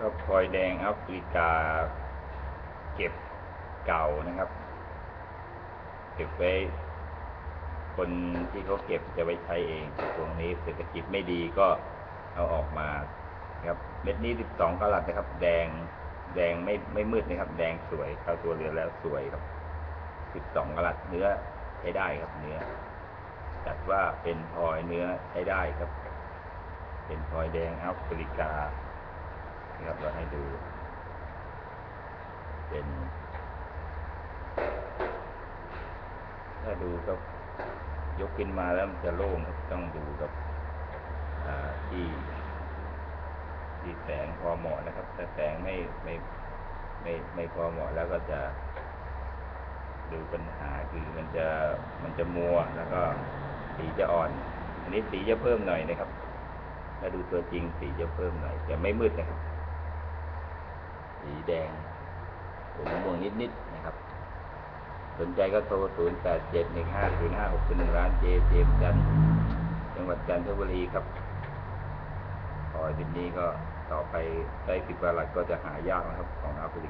ก็พลอยแดงแอฟริกา เก็บเก่านะครับ เก็บไว้คนที่เขาเก็บจะไว้ใช้เอง ตรงนี้เศรษฐกิจไม่ดีก็เอาออกมาครับเม็ดนี้ 12กะรัตนะครับ แดงแดงไม่ไม่มืดนะครับ แดงสวยเข้าตัวเรือนแล้วสวยครับ 12กะรัตเนื้อใช้ได้ครับเนื้อจัดว่าเป็นพลอยเนื้อใช้ได้ครับ เป็นพลอยแดงแอฟริกา นะครับเราให้ดู เป็น ถ้าดูก็ยกขึ้นมาแล้วมันจะโล่งต้องดูกับที่ที่แสงพอเหมาะนะครับ ถ้าแสงไม่ไม่ไม่ไม่พอเหมาะแล้วก็จะ ดูปัญหาคือมันจะมันจะมัวแล้วก็สีจะอ่อน อันนี้สีจะเพิ่มหน่อยนะครับถ้าดูตัวจริงสีจะเพิ่มหน่อยแต่ไม่มืดนะครับ สีแดงผมมะม่วงนิดๆนะครับ สนใจก็โทร 0 8 7 1 5 0 5 6 1ร้านเจเจมส์จันจังหวัดจันทบุรีครับขอทีนี้ก็ต่อไปได้สิบกว่าหลักก็จะหายากนะครับของแอฟริกา